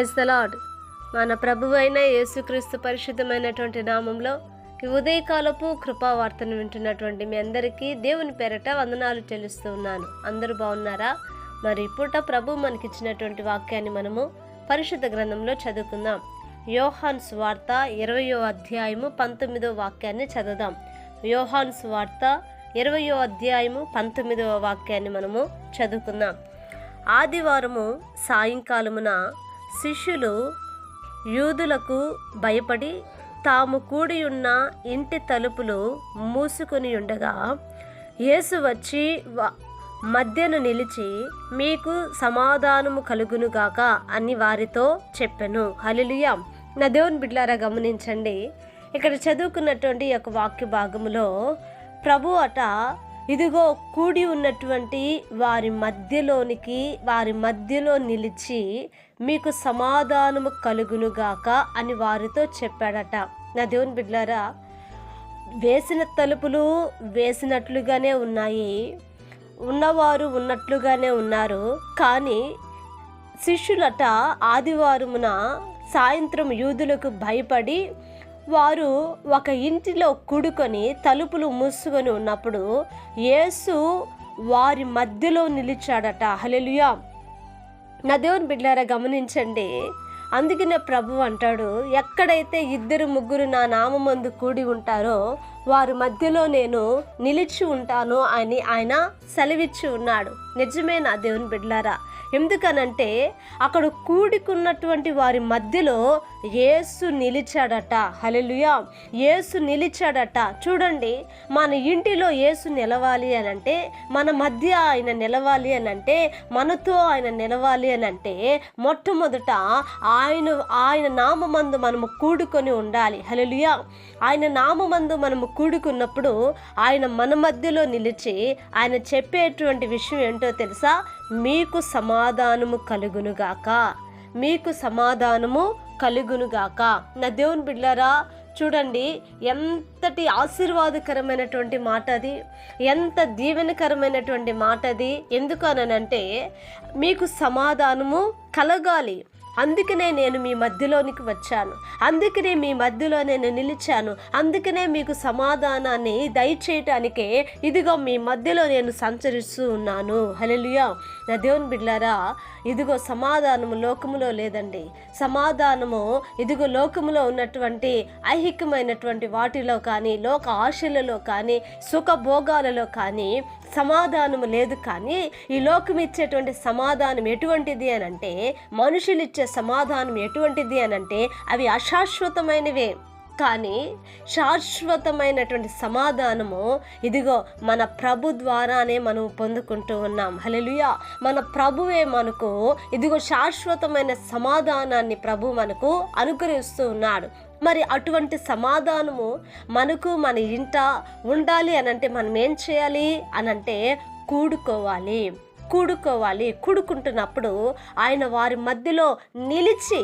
Praise the lord మన ప్రభువైన యేసుక్రీస్తు పరిశుద్ధమైనటువంటి నామంలో ఈ ఉదయకాలపు కృపావార్తను వింటున్నటువంటి మీ అందరికీ దేవుని పేరట వందనాలు చెల్లిస్తూ ఉన్నాను. అందరూ బాగున్నారా? మరి పూట ప్రభు మనకిచ్చినటువంటి వాక్యాన్ని మనము పరిశుద్ధ గ్రంథంలో చదువుకుందాం. యోహాన్ స్వార్త ఇరవయో అధ్యాయము పంతొమ్మిదో వాక్యాన్ని చదువుదాం. యోహాన్ స్వార్త ఇరవయో అధ్యాయము పంతొమ్మిదవ వాక్యాన్ని మనము చదువుకుందాం. ఆదివారము సాయంకాలమున శిష్యులు యూదులకు భయపడి తాము కూడి ఉన్న ఇంటి తలుపులు మూసుకొని ఉండగా యేసు వచ్చి వ- మధ్యను నిలిచి మీకు సమాధానము కలుగునుగాక అని వారితో చెప్పెను. హలిలుయా నా దేవుని బిడ్లారా గమనించండి. ఇక్కడ చదువుకున్నటువంటి ఈ యొక్క వాక్య భాగంలో ప్రభు అట ఇదిగో కూడి ఉన్నటువంటి వారి మధ్యలోనికి వారి మధ్యలో నిలిచి మీకు సమాధానము కలుగునుగాక అని వారితో చెప్పాడట. నా దేవుని బిడ్లారా వేసిన తలుపులు వేసినట్లుగానే ఉన్నాయి. ఉన్నవారు ఉన్నట్లుగానే ఉన్నారు. కానీ శిష్యులట ఆదివారమున సాయంత్రం యూదులకు భయపడి వారు ఒక ఇంటిలో కూడుకొని తలుపులు మూసుకొని ఉన్నప్పుడు యేసు వారి మధ్యలో నిలిచాడట. హలెలుయా నా దేవుని బిడ్డారా గమనించండి. అందుకనే ప్రభు అంటాడు ఎక్కడైతే ఇద్దరు ముగ్గురు నా నామందు కూడి ఉంటారో వారి మధ్యలో నేను నిలిచి ఉంటాను అని ఆయన సెలవిచ్చి ఉన్నాడు. నిజమే నా దేవుని బిడ్లారా ఎందుకనంటే అక్కడ కూడుకున్నటువంటి వారి మధ్యలో ఏసు నిలిచాడట. హలెలుయా ఏసు నిలిచాడట. చూడండి మన ఇంటిలో ఏసు నిలవాలి అని అంటే మన మధ్య ఆయన నిలవాలి అని అంటే మనతో ఆయన నిలవాలి అని అంటే మొట్టమొదట ఆయన ఆయన నామమందు మనము కూడుకొని ఉండాలి. హలెలుయా ఆయన నామమందు మనము కూడుకున్నప్పుడు ఆయన మన మధ్యలో నిలిచి ఆయన చెప్పేటువంటి విషయం ఏంటో తెలుసా? మీకు సమాధానము కలుగునుగాక. మీకు సమాధానము కలుగునుగాక. నా దేవుని బిడ్డారా చూడండి ఎంతటి ఆశీర్వాదకరమైనటువంటి మాట అది ఎంత దీవెనకరమైనటువంటి మాట అది ఎందుకు అనంటే మీకు సమాధానము కలగాలి. అందుకనే నేను మీ మధ్యలోనికి వచ్చాను. అందుకనే మీ మధ్యలో నేను నిలిచాను. అందుకనే మీకు సమాధానాన్ని దయచేయటానికే ఇదిగో మీ మధ్యలో నేను సంచరిస్తూ ఉన్నాను. హల్లెలూయా. నా దేవుని బిడ్లారా ఇదిగో సమాధానము లోకములో లేదండి. సమాధానము ఇదిగో లోకములో ఉన్నటువంటి ఐహికమైనటువంటి వాటిలో కానీ లోక ఆశలలో కానీ సుఖభోగాలలో కానీ సమాధానము లేదు. కానీ ఈ లోకం ఇచ్చేటువంటి సమాధానం ఎటువంటిది అని అంటే మనుషులు ఇచ్చే సమాధానం ఎటువంటిది అని అంటే అవి అశాశ్వతమైనవే. కానీ శాశ్వతమైనటువంటి సమాధానము ఇదిగో మన ప్రభు ద్వారానే మనం పొందుకుంటూ ఉన్నాం. హలలుయా మన ప్రభువే మనకు ఇదిగో శాశ్వతమైన సమాధానాన్ని ప్రభు మనకు అనుగ్రహిస్తూ ఉన్నాడు. మరి అటువంటి సమాధానము మనకు మన ఇంట ఉండాలి అనంటే మనం ఏం చేయాలి అనంటే కూడుకోవాలి. కూడుకోవాలి కూడుకుంటున్నప్పుడు ఆయన వారి మధ్యలో నిలిచి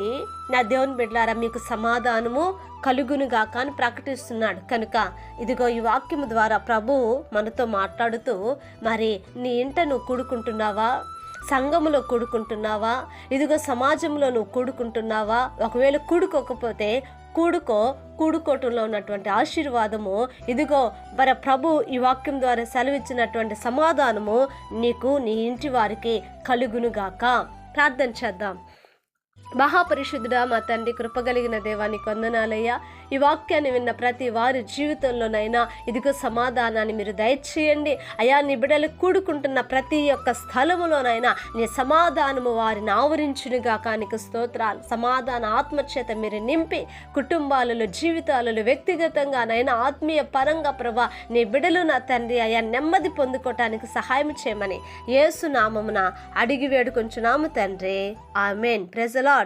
నా దేవుని బిడ్డారా మీకు సమాధానము కలుగునుగాక అని ప్రకటిస్తున్నాడు. కనుక ఇదిగో ఈ వాక్యము ద్వారా ప్రభు మనతో మాట్లాడుతూ మరి నీ ఇంట నువ్వు కూడుకుంటున్నావా? సంఘములో కూడుకుంటున్నావా? ఇదిగో సమాజంలో నువ్వు కూడుకుంటున్నావా? ఒకవేళ కూడుకోకపోతే కూడుకో కూడుకోటంలో ఉన్నటువంటి ఆశీర్వాదము. ఇదిగో మన ప్రభు ఈ వాక్యం ద్వారా సెలవిచ్చినటువంటి సమాధానము నీకు నీ ఇంటి వారికి కలుగునుగాక ప్రార్థన చేద్దాం. మహాపరిశుద్ధుడా మా తండ్రి కృపగలిగిన దేవానికి వందనాలయ్యా. ఈ వాక్యాన్ని విన్న ప్రతి వారి జీవితంలోనైనా ఇదిగో సమాధానాన్ని మీరు దయచేయండి. అయా నీ బిడలు కూడుకుంటున్న ప్రతి ఒక్క స్థలములోనైనా నీ సమాధానము వారిని ఆవరించునుగా కానికి స్తోత్రాలు. సమాధాన ఆత్మచేత మీరు నింపి కుటుంబాలలో జీవితాలలో వ్యక్తిగతంగానైనా ఆత్మీయ పరంగా ప్రభా నీ బిడలు నా తండ్రి అయా నెమ్మది పొందుకోవటానికి సహాయం చేయమని ఏసునామమున అడిగి వేడుకొంచున్నాము తండ్రి. ఆమెన్. ప్రెజలాడ్